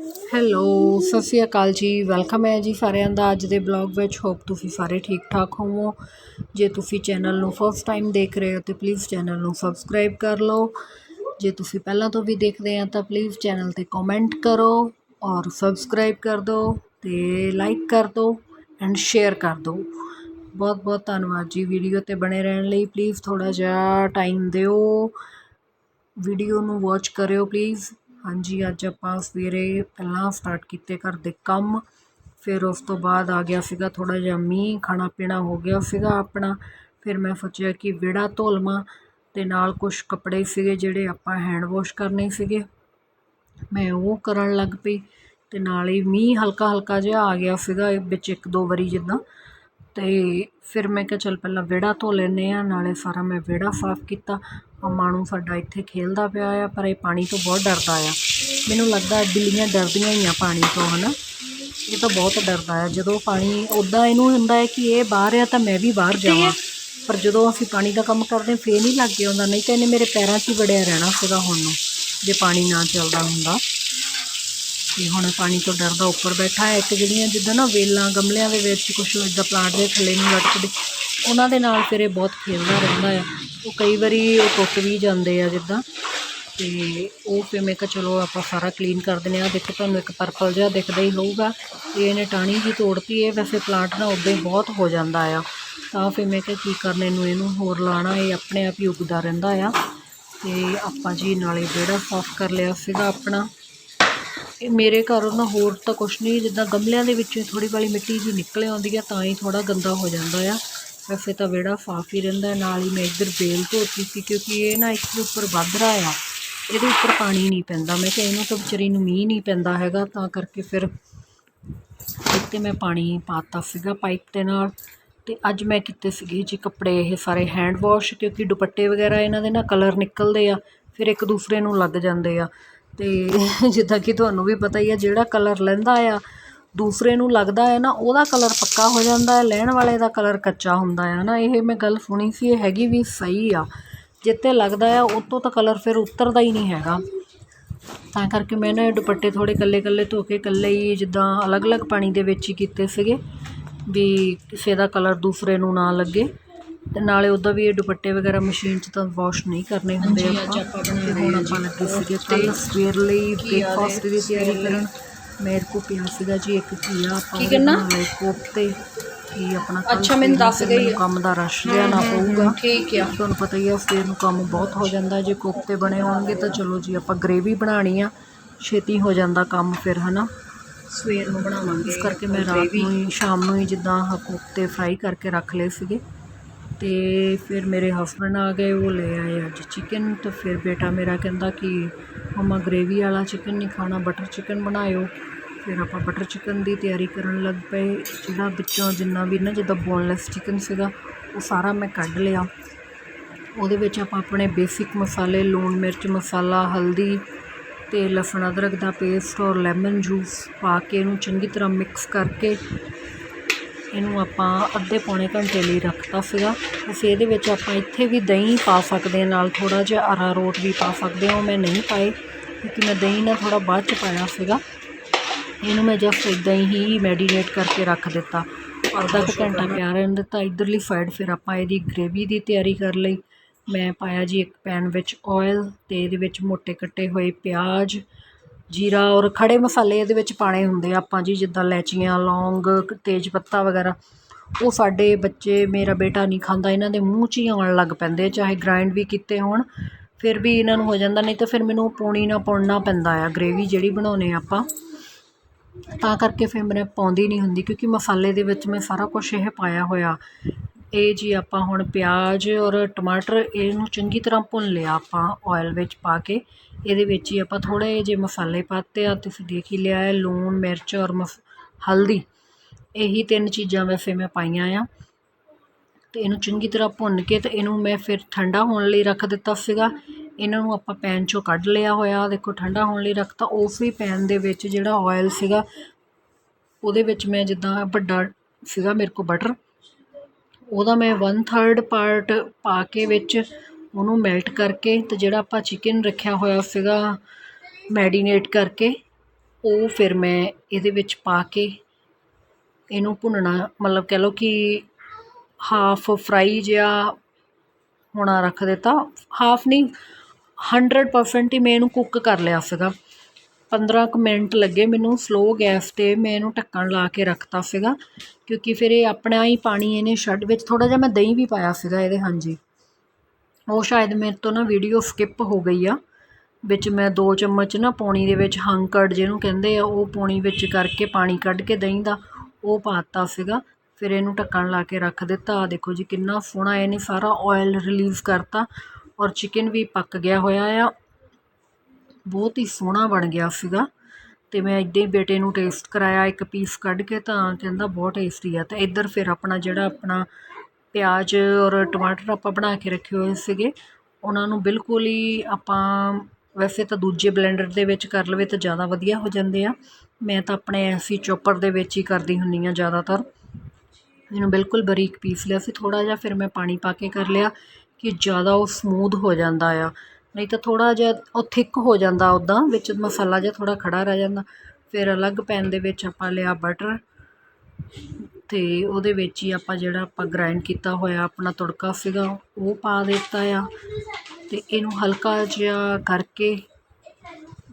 Hello, ਸਤਿ ਸ਼੍ਰੀ ਅਕਾਲ ਜੀ। Welcome ਹੈ ਜੀ ਸਾਰਿਆਂ ਦਾ। ਅੱਜ ਦੇ ਬਲੌਗ ਵਿੱਚ ਹੋਪ ਤੁਸੀਂ ਸਾਰੇ ਠੀਕ ਠਾਕ ਹੋਵੋ। ਜੇ ਤੁਸੀਂ ਚੈਨਲ ਨੂੰ ਫਸਟ ਟਾਈਮ ਦੇਖ ਰਹੇ ਹੋ ਤੇ ਪਲੀਜ਼ ਚੈਨਲ ਨੂੰ ਸਬਸਕ੍ਰਾਈਬ ਕਰ ਲਓ। ਜੇ ਤੁਸੀਂ ਪਹਿਲਾਂ ਤੋਂ ਵੀ ਦੇਖਦੇ ਆ ਤਾਂ ਪਲੀਜ਼ ਚੈਨਲ ਤੇ ਕਮੈਂਟ ਕਰੋ ਔਰ ਸਬਸਕ੍ਰਾਈਬ ਕਰ ਦਿਓ ਤੇ ਲਾਈਕ ਕਰ ਦਿਓ ਐਂਡ ਸ਼ੇਅਰ ਕਰ ਦਿਓ। ਬਹੁਤ ਬਹੁਤ ਧੰਨਵਾਦ ਜੀ ਵੀਡੀਓ ਤੇ ਬਣੇ ਰਹਿਣ ਲਈ। ਪਲੀਜ਼ ਥੋੜਾ ਜਿਹਾ ਟਾਈਮ ਦਿਓ। ਵੀਡੀਓ ਨੂੰ ਵਾਚ ਕਰਿਓ ਪਲੀਜ਼ ਹਾਂਜੀ, ਅੱਜ ਆਪਾਂ ਸਵੇਰੇ ਪਹਿਲਾਂ ਸਟਾਰਟ ਕੀਤੇ ਘਰ ਦੇ ਕੰਮ, ਫਿਰ ਉਸ ਤੋਂ ਬਾਅਦ ਆ ਗਿਆ ਸੀਗਾ ਥੋੜ੍ਹਾ ਜਿਹਾ ਮੀਂਹ, ਖਾਣਾ ਪੀਣਾ ਹੋ ਗਿਆ ਸੀਗਾ ਆਪਣਾ। ਫਿਰ ਮੈਂ ਸੋਚਿਆ ਕਿ ਵਿਹੜਾ ਧੋ ਲਵਾਂ ਤੇ ਨਾਲ ਕੁਛ ਕੱਪੜੇ ਸੀਗੇ ਜਿਹੜੇ ਆਪਾਂ ਹੈਂਡ ਵਾਸ਼ ਕਰਨੇ ਸੀਗੇ। ਮੈਂ ਉਹ ਕਰਨ ਲੱਗ ਪਈ ਅਤੇ ਨਾਲ ਹੀ ਮੀਂਹ ਹਲਕਾ ਹਲਕਾ ਜਿਹਾ ਆ ਗਿਆ ਸੀਗਾ ਵਿੱਚ ਇੱਕ ਦੋ ਵਾਰੀ ਜਿੱਦਾਂ। ਅਤੇ ਫਿਰ ਮੈਂ ਕਿਹਾ ਚੱਲ ਪਹਿਲਾਂ ਵਿਹੜਾ ਧੋ ਲੈਂਦੇ ਹਾਂ, ਨਾਲੇ ਸਾਰਾ ਮੈਂ ਵਿਹੜਾ ਸਾਫ਼ ਕੀਤਾ। ਮਾਣੂ ਸਾਡਾ ਇੱਥੇ ਖੇਲਦਾ ਪਿਆ ਆ ਪਰ ਇਹ ਪਾਣੀ ਤੋਂ ਬਹੁਤ ਡਰਦਾ ਆ। ਮੈਨੂੰ ਲੱਗਦਾ ਬਿੱਲੀਆਂ ਡਰਦੀਆਂ ਹੀ ਆ ਪਾਣੀ ਤੋਂ ਹਨਾ? ਇਹ ਤਾਂ ਬਹੁਤ ਡਰਦਾ ਆ। ਜਦੋਂ ਪਾਣੀ ਉੱਦਾਂ ਇਹਨੂੰ ਹੁੰਦਾ ਹੈ ਕਿ ਇਹ ਬਾਹਰ ਆ ਤਾਂ ਮੈਂ ਵੀ ਬਾਹਰ ਜਾਵਾਂ। ਪਰ ਜਦੋਂ ਅਸੀਂ ਪਾਣੀ ਦਾ ਕੰਮ ਕਰਦੇ ਫੇਰ ਨਹੀਂ ਲੱਗ ਆਉਂਦਾ ਨਹੀਂ ਤਾਂ ਇਹਨੇ ਮੇਰੇ ਪੈਰਾਂ 'ਚ ਹੀ ਵੜਿਆ ਰਹਿਣਾ ਸੀਗਾ ਹੁਣ ਨੂੰ ਜੇ ਪਾਣੀ ਨਾ ਚੱਲਦਾ ਹੁੰਦਾ। ਤੇ ਹੁਣ ਪਾਣੀ ਤੋਂ ਡਰਦਾ ਉੱਪਰ ਬੈਠਾ ਹੈ। ਇੱਕ ਜਿਹੜੀਆਂ ਜਿੱਦਾਂ ਨਾ ਵੇਲਾਂ ਗਮਲਿਆਂ ਦੇ ਵਿੱਚ ਕੁਝ ਇਦਾਂ ਪਲਾਂਟ ਦੇ ਥੱਲੇ ਨੂੰ ਲਟਕਦੇ ਉਹਨਾਂ ਦੇ ਨਾਲ ਫਿਰ ਇਹ ਬਹੁਤ ਖੇਡਦਾ ਰਹਿੰਦਾ ਆ। ਉਹ ਕਈ ਵਾਰੀ ਉਹ ਟੁੱਟ ਵੀ ਜਾਂਦੇ ਆ ਜਿੱਦਾਂ। ਤੇ ਉਹ ਫਿਰ ਮੈਂ ਕਿਹਾ ਚਲੋ ਆਪਾਂ ਸਾਰਾ ਕਲੀਨ ਕਰ ਦਿੰਦੇ ਆ ਦੇਖੋ ਤੁਹਾਨੂੰ ਇੱਕ ਪਰਪਲ ਜਿਹਾ ਦਿਖਦਾ ਹੀ ਹੋਊਗਾ। ਤੇ ਇਹਨੇ ਟਾਣੀ ਜੀ ਤੋੜਤੀ ਹੈ ਵੈਸੇ ਪਲਾਂਟ ਨਾ ਉੱਦਾਂ ਹੀ ਬਹੁਤ ਹੋ ਜਾਂਦਾ ਆ। ਤਾਂ ਫਿਰ ਮੈਂ ਕਿਹਾ ਕੀ ਕਰਨੇ ਨੂੰ ਇਹਨੂੰ ਹੋਰ ਲਾਣਾ ਇਹ ਆਪਣੇ ਆਪ ਹੀ ਉੱਗਦਾ ਰਹਿੰਦਾ ਆ। ਤੇ ਆਪਾਂ ਜੀ ਨਾਲੇ ਜਿਹੜਾ ਸਾਫ਼ ਕਰ ਲਿਆ ਸੀਗਾ ਆਪਣਾ। ਇਹ ਮੇਰੇ ਘਰੋਂ ਨਾ ਹੋਰ ਤਾਂ ਕੁਛ ਨਹੀਂ, ਜਿੱਦਾਂ ਗਮਲਿਆਂ ਦੇ ਵਿੱਚੋਂ ਥੋੜੀ ਵਾਲੀ ਮਿੱਟੀ ਜੀ ਨਿਕਲ ਆਉਂਦੀ ਆ, ਤਾਂ ਹੀ ਥੋੜਾ ਗੰਦਾ ਹੋ ਜਾਂਦਾ ਆ। ਵੈਸੇ ਤਾਂ ਵਿਹੜਾ ਸਾਫ਼ ਹੀ ਰਹਿੰਦਾ ਨਾਲ ਹੀ ਮੈਂ ਇੱਧਰ ਬੇਲ ਧੋਤੀ ਸੀ ਕਿਉਂਕਿ ਇਹ ਨਾ ਇੱਥੇ ਉੱਪਰ ਵੱਧ ਰਿਹਾ ਆ। ਇਹਦੇ ਉੱਪਰ ਪਾਣੀ ਨਹੀਂ ਪੈਂਦਾ। ਮੈਂ ਕਿਹਾ ਇਹਨੂੰ ਤਾਂ ਵਿਚਾਰੀ ਨੂੰ ਮੀਂਹ ਨਹੀਂ ਪੈਂਦਾ ਹੈਗਾ, ਤਾਂ ਕਰਕੇ ਫਿਰ ਇੱਥੇ ਮੈਂ ਪਾਣੀ ਪਾਤਾ ਸੀਗਾ ਪਾਈਪ ਦੇ ਨਾਲ। ਤੇ ਅੱਜ ਮੈਂ ਕੀਤੇ ਸੀਗੇ ਜੀ ਕੱਪੜੇ, ਇਹ ਸਾਰੇ ਹੈਂਡ ਵਾਸ਼ ਕਿਉਂਕਿ ਦੁਪੱਟੇ ਵਗੈਰਾ ਇਹਨਾਂ ਦੇ ਨਾ ਕਲਰ ਨਿਕਲਦੇ ਆ, ਫਿਰ ਇੱਕ ਦੂਸਰੇ ਨੂੰ ਲੱਗ ਜਾਂਦੇ ਆ। ਤੇ ਜਿੱਦਾਂ ਕਿ ਤੁਹਾਨੂੰ ਵੀ ਪਤਾ ਹੀ ਆ, ਜਿਹੜਾ ਕਲਰ ਲੈਂਦਾ ਆ ਦੂਸਰੇ ਨੂੰ ਲੱਗਦਾ ਹੈ ਨਾ ਉਹਦਾ ਕਲਰ ਪੱਕਾ ਹੋ ਜਾਂਦਾ ਹੈ ਲੈਣ ਵਾਲੇ ਦਾ ਕਲਰ ਕੱਚਾ ਹੁੰਦਾ ਹੈ ਨਾ। ਇਹ ਮੈਂ ਗੱਲ ਸੁਣੀ ਸੀ ਇਹ ਹੈਗੀ ਵੀ ਸਹੀ ਆ। ਜਿੱਤੇ ਲੱਗਦਾ ਆ ਉਤੋਂ ਤਾਂ ਕਲਰ ਫਿਰ ਉਤਰਦਾ ਹੀ ਨਹੀਂ ਹੈਗਾ। ਤਾਂ ਕਰਕੇ ਮੈਂ ਨਾ ਇਹ ਦੁਪੱਟੇ ਥੋੜੇ ਕੱਲੇ ਕੱਲੇ ਧੋ ਕੇ ਕੱਲੇ ਹੀ ਜਿੱਦਾਂ ਅਲੱਗ-ਅਲੱਗ ਪਾਣੀ ਦੇ ਵਿੱਚ ਹੀ ਕੀਤੇ ਸੀਗੇ ਵੀ ਕਿਸੇ ਦਾ ਕਲਰ ਦੂਸਰੇ ਨੂੰ ਨਾ ਲੱਗੇ। ਤੇ ਨਾਲੇ ਉਦਾਂ ਵੀ ਇਹ ਦੁਪੱਟੇ ਵਗੈਰਾ ਮਸ਼ੀਨ 'ਚ ਤਾਂ ਵਾਸ਼ ਨਹੀਂ ਕਰਨੇ ਹੁੰਦੇ ਆਪਾਂ। ਹੁਣ ਆਪਾਂ ਲੱਗੇ ਸੀਗੇ ਕੱਲ ਸਵੇਰ ਲਈ ਬ੍ਰੇਕਫਾਸਟ ਦੀ ਤਿਆਰੀ ਕਰਨ। ਮੇਰੇ ਕੋ ਪਿਆ ਸੀਗਾ ਜੀ ਇੱਕ ਘੀਆ ਬਣਾ ਲਏ ਕੋਫਤੇ ਕੀ ਆਪਣਾ ਅੱਛਾ ਮੈਨੂੰ ਦੱਸ ਗਈ ਕੰਮ ਦਾ ਰਸ਼ ਜਿਹਾ ਨਾ ਪਊਗਾ। ਠੀਕ ਆ। ਤੁਹਾਨੂੰ ਪਤਾ ਹੀ ਆ ਸਵੇਰ ਨੂੰ ਕੰਮ ਬਹੁਤ ਹੋ ਜਾਂਦਾ ਜੇ ਕੋਫਤੇ ਬਣੇ ਹੋਣਗੇ ਤਾਂ ਚਲੋ ਜੀ ਆਪਾਂ ਗ੍ਰੇਵੀ ਬਣਾਣੀ ਆ ਛੇਤੀ ਹੋ ਜਾਂਦਾ ਕੰਮ ਫਿਰ ਹਨਾ? ਸਵੇਰ ਨੂੰ ਬਣਾਵਾਂਗੇ ਇਸ ਕਰਕੇ ਮੈਂ ਰਾਤ ਨੂੰ ਹੀ ਸ਼ਾਮ ਨੂੰ ਹੀ ਜਿੱਦਾਂ ਆਹ ਕੋਫਤੇ ਫਰਾਈ ਕਰਕੇ ਰੱਖ ਲਏ ਸੀਗੇ। ਅਤੇ ਫਿਰ ਮੇਰੇ ਹਸਬੈਂਡ ਆ ਗਏ, ਉਹ ਲੈ ਆਏ ਅੱਜ ਚਿਕਨ ਤੇ ਫਿਰ ਬੇਟਾ ਮੇਰਾ ਕਹਿੰਦਾ ਕਿ ਮੰਮਾ ਗ੍ਰੇਵੀ ਵਾਲਾ ਚਿਕਨ ਨਹੀਂ ਖਾਣਾ ਬਟਰ ਚਿਕਨ ਬਣਾਇਓ। ਫਿਰ ਆਪਾਂ ਬਟਰ ਚਿਕਨ ਦੀ ਤਿਆਰੀ ਕਰਨ ਲੱਗ ਪਏ। ਜਿਹੜਾ ਵਿੱਚੋਂ ਜਿੰਨਾ ਵੀ ਨਾ ਜਿੱਦਾਂ ਬੋਨਲੈਸ ਚਿਕਨ ਸੀਗਾ, ਉਹ ਸਾਰਾ ਮੈਂ ਕੱਢ ਲਿਆ। ਉਹਦੇ ਵਿੱਚ ਆਪਾਂ ਆਪਣੇ ਬੇਸਿਕ ਮਸਾਲੇ, ਲੂਣ ਮਿਰਚ ਮਸਾਲਾ, ਹਲਦੀ ਅਤੇ ਲਸਣ ਅਦਰਕ ਦਾ ਪੇਸਟ ਔਰ ਲੈਮਨ ਜੂਸ ਪਾ ਕੇ ਇਹਨੂੰ ਚੰਗੀ ਤਰ੍ਹਾਂ ਮਿਕਸ ਕਰਕੇ ਇਹਨੂੰ ਆਪਾਂ ਅੱਧੇ ਪੌਣੇ ਘੰਟੇ ਲਈ ਰੱਖਤਾ ਸੀਗਾ ਅਸੀਂ ਇਹਦੇ ਵਿੱਚ ਆਪਾਂ ਇੱਥੇ ਵੀ ਦਹੀਂ ਪਾ ਸਕਦੇ ਹਾਂ ਨਾਲ ਥੋੜਾ ਜਿਹਾ ਅਰਾਰੋਟ ਵੀ ਪਾ ਸਕਦੇ ਹਾਂ। ਉਹ ਮੈਂ ਨਹੀਂ ਪਾਏ ਕਿਉਂਕਿ ਮੈਂ ਦਹੀਂ ਨਾਲ ਥੋੜਾ ਬਾਅਦ ਚ ਪਾਇਆ ਸੀਗਾ। ਇਹਨੂੰ ਮੈਂ ਜਸਟ ਇਦਾਂ ਹੀ ਮੈਡੀਨੇਟ ਕਰਕੇ ਰੱਖ ਦਿੱਤਾ। ਅੱਧਾ ਕੁ ਘੰਟਾ ਪਿਆ ਰਹਿਣ ਦਿੱਤਾ। ਇਧਰਲੀ ਸਾਈਡ ਫਿਰ ਆਪਾਂ ਇਹਦੀ ਗ੍ਰੇਵੀ ਦੀ ਤਿਆਰੀ ਕਰ ਲਈ। ਮੈਂ ਪਾਇਆ ਜੀ ਇੱਕ ਪੈਨ ਵਿੱਚ ਆਇਲ ਤੇ ਇਹਦੇ ਵਿੱਚ ਮੋٹے ਕੱਟੇ ਹੋਏ ਪਿਆਜ਼ ਜੀਰਾ ਔਰ ਖੜ੍ਹੇ ਮਸਾਲੇ ਇਹਦੇ ਵਿੱਚ ਪਾਉਣੇ ਹੁੰਦੇ ਆ ਆਪਾਂ ਜੀ, ਜਿੱਦਾਂ ਲੈਚੀਆਂ ਲੌਂਗ ਤੇਜ ਪੱਤਾ ਵਗੈਰਾ। ਉਹ ਸਾਡੇ ਬੱਚੇ, ਮੇਰਾ ਬੇਟਾ ਨਹੀਂ ਖਾਂਦਾ, ਇਹਨਾਂ ਦੇ ਮੂੰਹ 'ਚ ਹੀ ਆਉਣ ਲੱਗ ਪੈਂਦੇ ਚਾਹੇ ਗ੍ਰਾਇੰਡ ਵੀ ਕੀਤੇ ਹੋਣ, ਫਿਰ ਵੀ ਇਹਨਾਂ ਨੂੰ ਹੋ ਜਾਂਦਾ, ਨਹੀਂ ਤਾਂ ਫਿਰ ਮੈਨੂੰ ਪੌਣੀ ਨਾ ਪਾਉਣਾ ਪੈਂਦਾ ਆ ਗ੍ਰੇਵੀ ਜਿਹੜੀ ਬਣਾਉਨੇ ਆਪਾਂ। ਤਾਂ ਕਰਕੇ ਫਿਰ ਮੈਂ ਪਾਉਂਦੀ ਨਹੀਂ ਹੁੰਦੀ, ਕਿਉਂਕਿ ਮਸਾਲੇ ਦੇ ਵਿੱਚ ਮੈਂ ਸਾਰਾ ਕੁਝ ਇਹ ਪਾਇਆ ਹੋਇਆ। ਇਹ ਜੀ ਆਪਾਂ ਹੁਣ ਪਿਆਜ਼ ਔਰ ਟਮਾਟਰ, ਇਹਨੂੰ ਚੰਗੀ ਤਰ੍ਹਾਂ ਭੁੰਨ ਲਿਆ ਆਪਾਂ ਆਇਲ ਵਿੱਚ ਪਾ ਕੇ। ਇਹਦੇ ਵਿੱਚ ਹੀ ਆਪਾਂ ਥੋੜ੍ਹੇ ਜਿਹੇ ਮਸਾਲੇ ਪਾਤੇ ਆ ਤੁਸੀਂ ਦੇਖ ਹੀ ਲਿਆ ਹੈ, ਲੂਣ, ਮਿਰਚ ਔਰ ਮਸ, ਹਲਦੀ। ਇਹੀ ਤਿੰਨ ਚੀਜ਼ਾਂ ਵੈਸੇ ਮੈਂ ਪਾਈਆਂ ਆ। ਅਤੇ ਇਹਨੂੰ ਚੰਗੀ ਤਰ੍ਹਾਂ ਭੁੰਨ ਕੇ ਅਤੇ ਇਹਨੂੰ ਮੈਂ ਫਿਰ ਠੰਡਾ ਹੋਣ ਲਈ ਰੱਖ ਦਿੱਤਾ ਸੀਗਾ। ਇਹਨਾਂ ਨੂੰ ਆਪਾਂ ਪੈਨ ਚੋਂ ਕੱਢ ਲਿਆ ਹੋਇਆ, ਦੇਖੋ ਠੰਡਾ ਹੋਣ ਲਈ ਰੱਖਤਾ। ਉਸ ਵੀ ਪੈਨ ਦੇ ਵਿੱਚ ਜਿਹੜਾ ਆਇਲ ਸੀਗਾ, ਉਹਦੇ ਵਿੱਚ ਮੈਂ ਜਿੱਦਾਂ ਵੱਡਾ ਸੀਗਾ ਮੇਰੇ ਕੋਲ ਬਟਰ ਉਹਦਾ ਮੈਂ 1/3 ਪਾਰਟ ਪਾ ਕੇ ਵਿੱਚ ਉਹਨੂੰ ਮੈਲਟ ਕਰਕੇ ਅਤੇ ਜਿਹੜਾ ਆਪਾਂ ਚਿਕਨ ਰੱਖਿਆ ਹੋਇਆ ਸੀਗਾ ਮੈਡੀਨੇਟ ਕਰਕੇ, ਉਹ ਫਿਰ ਮੈਂ ਇਹਦੇ ਵਿੱਚ ਪਾ ਕੇ ਇਹਨੂੰ ਭੁੰਨਣਾ, ਮਤਲਬ ਕਹਿ ਲਓ ਕਿ ਹਾਫ ਫਰਾਈ ਜਿਹਾ ਹੋਣਾ ਰੱਖ ਦਿੱਤਾ। ਹਾਫ ਨਹੀਂ 100% ਹੀ ਮੈਂ ਇਹਨੂੰ ਕੁੱਕ ਕਰ ਲਿਆ ਸੀਗਾ। 15 ਕੁ ਮਿੰਟ ਲੱਗੇ ਮੈਨੂੰ ਸਲੋ ਗੈਸ ਤੇ ਮੈਂ ਇਹਨੂੰ ਢੱਕਣ ਲਾ ਕੇ ਰੱਖਤਾ ਸੀਗਾ, ਕਿਉਂਕਿ ਫਿਰ ਇਹ ਆਪਣਾ ਹੀ ਪਾਣੀ ਇਹਨੇ ਛੱਡ ਵਿੱਚ ਥੋੜਾ ਜਿਹਾ ਮੈਂ ਦਹੀਂ ਵੀ ਪਾਇਆ ਸੀਗਾ ਇਹਦੇ, ਹਾਂਜੀ। ਉਹ ਸ਼ਾਇਦ ਮੇਰੇ ਤੋਂ ਨਾ ਵੀਡੀਓ ਸਕਿੱਪ ਹੋ ਗਈ ਆ, ਵਿੱਚ ਮੈਂ ਦੋ ਚਮਚ ਨਾ ਪੌਣੀ ਦੇ ਵਿੱਚ ਹੰਕੜ ਜਿਹਨੂੰ ਕਹਿੰਦੇ ਆ, ਉਹ ਪੌਣੀ ਵਿੱਚ ਕਰਕੇ ਪਾਣੀ ਕੱਢ ਕੇ ਦਹੀਂ ਦਾ ਉਹ ਪਾਤਾ ਸੀਗਾ, ਫਿਰ ਇਹਨੂੰ ਢੱਕਣ ਲਾ ਕੇ ਰੱਖ ਦਿੱਤਾ। ਆ ਦੇਖੋ ਜੀ ਕਿੰਨਾ ਸੋਹਣਾ ਇਹਨੇ ਸਾਰਾ ਆਇਲ ਰਿਲੀਜ਼ ਕਰਤਾ ਔਰ ਚਿਕਨ ਵੀ ਪੱਕ ਗਿਆ ਹੋਇਆ ਆ। ਬਹੁਤ ਹੀ ਸੋਹਣਾ ਬਣ ਗਿਆ ਸੀਗਾ ਤੇ ਮੈਂ ਇੱਦਾਂ ਹੀ ਬੇਟੇ ਨੂੰ ਟੇਸਟ ਕਰਾਇਆ, ਇੱਕ ਪੀਸ ਕੱਢ ਕੇ ਤਾਂ ਕਹਿੰਦਾ ਬਹੁਤ ਟੇਸਟੀ ਆ। ਤਾਂ ਇੱਧਰ ਫਿਰ ਆਪਣਾ ਜਿਹੜਾ ਆਪਣਾ ਪਿਆਜ਼ ਔਰ ਟਮਾਟਰ ਆਪਾਂ ਬਣਾ ਕੇ ਰੱਖੇ ਹੋਏ ਸੀਗੇ। ਉਹਨਾਂ ਨੂੰ ਬਿਲਕੁਲ ਹੀ ਆਪਾਂ ਵੈਸੇ ਤਾਂ ਦੂਜੇ ਬਲੈਂਡਰ ਦੇ ਵਿੱਚ ਕਰ ਲਵੇ ਤਾਂ ਜ਼ਿਆਦਾ ਵਧੀਆ ਹੋ ਜਾਂਦੇ ਆ। ਮੈਂ ਤਾਂ ਆਪਣੇ ਐਸੀ ਚੋਪਰ ਦੇ ਵਿੱਚ ਹੀ ਕਰਦੀ ਹੁੰਦੀ ਹਾਂ ਜ਼ਿਆਦਾਤਰ। ਇਹਨੂੰ ਬਿਲਕੁਲ ਬਰੀਕ ਪੀਸ ਲਿਆ ਸੀ। ਥੋੜ੍ਹਾ ਜਿਹਾ ਫਿਰ ਮੈਂ ਪਾਣੀ ਪਾ ਕੇ ਕਰ ਲਿਆ ਕਿ ਜ਼ਿਆਦਾ ਉਹ ਸਮੂਦ ਹੋ ਜਾਂਦਾ ਆ। ਨਹੀਂ ਤਾਂ ਥੋੜ੍ਹਾ ਜਿਹਾ ਉਹ ਥਿੱਕ ਹੋ ਜਾਂਦਾ ਉੱਦਾਂ ਵਿੱਚ ਮਸਾਲਾ ਜਿਹਾ ਥੋੜ੍ਹਾ ਖੜਾ ਰਹਿ ਜਾਂਦਾ। ਫਿਰ ਅਲੱਗ ਪੈਨ ਦੇ ਵਿੱਚ ਆਪਾਂ ਲਿਆ ਬਟਰ ਅਤੇ ਉਹਦੇ ਵਿੱਚ ਹੀ ਆਪਾਂ ਜਿਹੜਾ ਆਪਾਂ ਗ੍ਰਾਇੰਡ ਕੀਤਾ ਹੋਇਆ ਆਪਣਾ ਤੜਕਾ ਸੀਗਾ, ਉਹ ਪਾ ਦਿੱਤਾ ਆ। ਅਤੇ ਇਹਨੂੰ ਹਲਕਾ ਜਿਹਾ ਕਰਕੇ,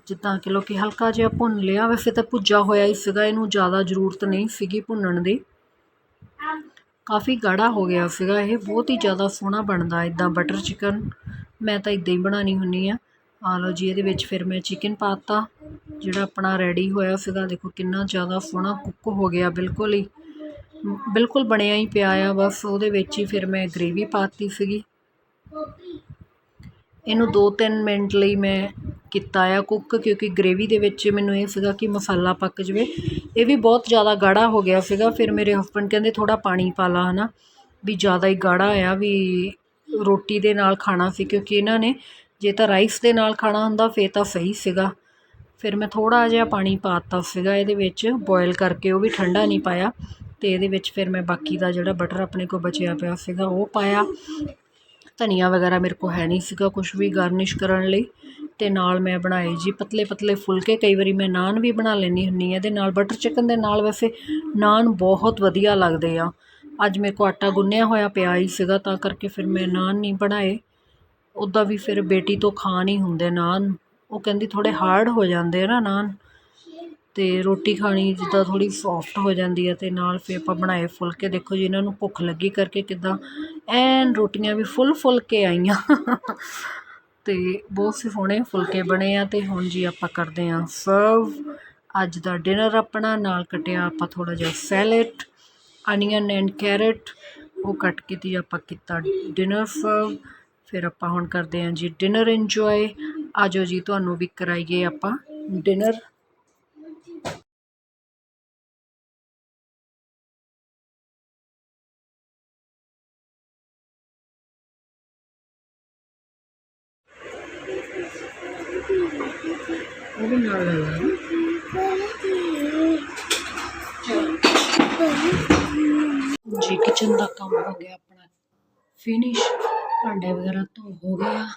ਜਿੱਦਾਂ ਕਿ ਲੋਕੀ ਹਲਕਾ ਜਿਹਾ ਭੁੰਨ ਲਿਆ, ਵੈਸੇ ਤਾਂ ਭੁੱਜਾ ਹੋਇਆ ਹੀ ਸੀਗਾ, ਇਹਨੂੰ ਜ਼ਿਆਦਾ ਜ਼ਰੂਰਤ ਨਹੀਂ ਸੀਗੀ ਭੁੰਨਣ ਦੀ। ਕਾਫੀ ਗਾੜਾ ਹੋ ਗਿਆ ਸੀਗਾ ਇਹ, ਬਹੁਤ ਹੀ ਜ਼ਿਆਦਾ ਸੋਹਣਾ ਬਣਦਾ ਇਦਾਂ ਬਟਰ ਚਿਕਨ ਮੈਂ ਤਾਂ ਇਦਾਂ ਹੀ ਬਣਾਉਣੀ ਹੁੰਨੀ ਆ। ਆ ਲਓ ਜੀ, ਇਹਦੇ ਵਿੱਚ ਫਿਰ ਮੈਂ ਚਿਕਨ ਪਾਤਾ ਜਿਹੜਾ ਆਪਣਾ ਰੈਡੀ ਹੋਇਆ ਸੀਗਾ। ਦੇਖੋ ਕਿੰਨਾ ਜ਼ਿਆਦਾ ਸੋਹਣਾ ਕੁੱਕ ਹੋ ਗਿਆ ਬਿਲਕੁਲ ਹੀ। ਬਿਲਕੁਲ ਬਣਿਆ ਹੀ ਪਿਆ ਆ, ਬਸ ਉਹਦੇ ਵਿੱਚ ਹੀ ਫਿਰ ਮੈਂ ਗ੍ਰੇਵੀ ਪਾਤੀ ਸੀਗੀ। ਇਹਨੂੰ 2-3 ਮਿੰਟ ਲਈ ਮੈਂ ਕੀਤਾ ਆ ਕੁੱਕ, ਕਿਉਂਕਿ ਗ੍ਰੇਵੀ ਦੇ ਵਿੱਚ ਮੈਨੂੰ ਇਹ ਸੀਗਾ ਕਿ ਮਸਾਲਾ ਪੱਕ ਜਵੇ। ਇਹ ਵੀ ਬਹੁਤ ਜ਼ਿਆਦਾ ਗਾੜਾ ਹੋ ਗਿਆ ਸੀਗਾ, ਫਿਰ ਮੇਰੇ ਹਸਬੰਡ ਕਹਿੰਦੇ ਥੋੜਾ ਪਾਣੀ ਪਾ ਲਾ, ਹਨਾ। ਵੀ ਜ਼ਿਆਦਾ ਹੀ ਗਾੜਾ ਆ, ਵੀ ਰੋਟੀ ਦੇ ਨਾਲ ਖਾਣਾ ਸੀ, ਕਿਉਂਕਿ ਇਹਨਾਂ ਨੇ ਜੇ ਤਾਂ ਰਾਈਸ ਦੇ ਨਾਲ ਖਾਣਾ ਹੁੰਦਾ, ਫੇਰ ਤਾਂ ਸਹੀ ਸੀਗਾ। ਫਿਰ ਮੈਂ ਥੋੜਾ ਜਿਹਾ ਪਾਣੀ ਪਾਤਾ ਸੀਗਾ ਇਹਦੇ ਵਿੱਚ ਬੋਇਲ ਕਰਕੇ, ਉਹ ਵੀ ਠੰਡਾ ਨਹੀਂ ਪਾਇਆ। ਅਤੇ ਇਹਦੇ ਵਿੱਚ ਫਿਰ ਮੈਂ ਬਾਕੀ ਦਾ ਜਿਹੜਾ ਬਟਰ ਆਪਣੇ ਕੋਲ ਬਚਿਆ ਪਿਆ ਸੀਗਾ, ਉਹ ਪਾਇਆ। ਧਨੀਆ ਵਗੈਰਾ ਮੇਰੇ ਕੋਲ ਹੈ ਨਹੀਂ ਸੀਗਾ, ਕੁਛ ਵੀ ਗਾਰਨਿਸ਼ ਕਰਨ ਲਈ। ਅਤੇ ਨਾਲ ਮੈਂ ਬਣਾਏ ਜੀ ਪਤਲੇ ਪਤਲੇ ਫੁਲਕੇ। ਕਈ ਵਾਰੀ ਮੈਂ ਨਾਨ ਵੀ ਬਣਾ ਲੈਂਦੀ ਹੁੰਦੀ ਹਾਂ, ਇਹਦੇ ਨਾਲ ਬਟਰ ਚਿਕਨ ਦੇ ਨਾਲ ਵੈਸੇ ਨਾਨ ਬਹੁਤ ਵਧੀਆ ਲੱਗਦੇ ਆ। ਅੱਜ ਮੇਰੇ ਕੋਲ ਆਟਾ ਗੁੰਨਿਆ ਹੋਇਆ ਪਿਆ ਹੀ ਸੀਗਾ, ਤਾਂ ਕਰਕੇ ਫਿਰ ਮੈਂ ਨਾਨ ਨਹੀਂ ਬਣਾਏ। ਉੱਦਾਂ ਵੀ ਫਿਰ ਬੇਟੀ ਤੋਂ ਖਾ ਨਹੀਂ ਹੁੰਦੇ ਨਾਨ। ਉਹ ਕਹਿੰਦੀ ਥੋੜ੍ਹੇ ਹਾਰਡ ਹੋ ਜਾਂਦੇ ਆ ਨਾ ਨਾਨ। ਅਤੇ ਰੋਟੀ ਖਾਣੀ ਜਿੱਦਾਂ ਥੋੜ੍ਹੀ ਸੋਫਟ ਹੋ ਜਾਂਦੀ ਹੈ ਅਤੇ ਨਾਲ ਫਿਰ ਆਪਾਂ ਬਣਾਏ ਫੁਲਕੇ। ਦੇਖੋ ਜੀ, ਇਹਨਾਂ ਨੂੰ ਭੁੱਖ ਲੱਗੀ ਕਰਕੇ ਕਿੱਦਾਂ ਐਨ ਰੋਟੀਆਂ ਵੀ ਫੁੱਲ ਫੁੱਲ ਕੇ ਆਈਆਂ। ਅਤੇ ਬਹੁਤ ਸੋਹਣੇ ਫੁਲਕੇ ਬਣੇ ਆ ਅਤੇ ਹੁਣ ਜੀ ਆਪਾਂ ਕਰਦੇ ਹਾਂ ਸਰਵ ਅੱਜ ਦਾ ਡਿਨਰ ਆਪਣਾ, ਨਾਲ ਕਟਿਆ ਆਪਾਂ ਥੋੜ੍ਹਾ ਜਿਹਾ ਸੈਲਡ ਅਨੀਅਨ ਐਂਡ ਕੈਰਟ ਉਹ ਕੱਟ ਕੇ ਤੇ ਆਪਾਂ ਕੀਤਾ ਡਿਨਰ ਸਰਵ ਫਿਰ ਆਪਾਂ ਹੁਣ ਕਰਦੇ ਹਾਂ ਜੀ ਡਿਨਰ ਇੰਜੋਏ ਆਜੋ ਜੀ, ਤੁਹਾਨੂੰ ਵੀ ਕਰਾਈਏ ਆਪਾਂ ਡਿਨਰ ਉਹ ਵੀ ਨਾਲ ਲੈ ਲਾ ਜੀ ਕਿਚਨ ਦਾ ਕੰਮ ਹੋ ਗਿਆ ਆਪਣਾ। ਫਿਨਿਸ਼ ਭਾਂਡੇ ਵਗੈਰਾ ਧੋ ਹੋ ਗਿਆ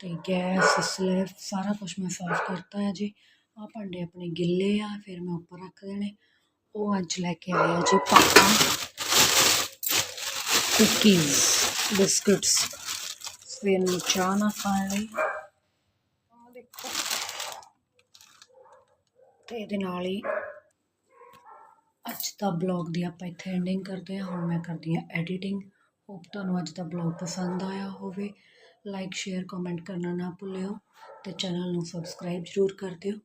ਤੇ ਗੈਸ, ਸਲੇਬ, ਸਾਰਾ ਕੁਝ ਮੈਂ ਸਾਫ਼ ਕਰਤਾ ਹੈ ਜੀ। ਆ ਭਾਂਡੇ ਆਪਣੇ ਗਿੱਲੇ ਆ, ਫਿਰ ਮੈਂ ਉੱਪਰ ਰੱਖ ਦੇਣੇ। ਉਹ ਅੱਜ ਲੈ ਕੇ ਆਇਆ ਜੀ ਪਾਪਾ। ਕੁਕੀਜ਼ ਬਿਸਕਟਸ ਸਵੇਰ ਨੂੰ ਚਾਹ ਨਾ ਖਾਣ ਲਈ ਆਹ ਦੇਖੋ ਤੇ ਇਹਦੇ ਨਾਲ ਹੀ ਅੱਜ ਦਾ ਬਲੌਗ ਦੀ ਆਪਾਂ ਇੱਥੇ ਐਂਡਿੰਗ ਕਰਦੇ ਹਾਂ। ਹੁਣ ਮੈਂ ਕਰਦੀ ਹਾਂ ਐਡੀਟਿੰਗ ਹੋਪ ਤੁਹਾਨੂੰ ਅੱਜ ਦਾ ਬਲੌਗ ਪਸੰਦ ਆਇਆ ਹੋਵੇ। ਲਾਈਕ ਸ਼ੇਅਰ ਕਮੈਂਟ ਕਰਨਾ ਨਾ ਭੁੱਲਿਓ ਤੇ ਚੈਨਲ ਨੂੰ ਸਬਸਕ੍ਰਾਈਬ ਜ਼ਰੂਰ ਕਰ ਦਿਓ।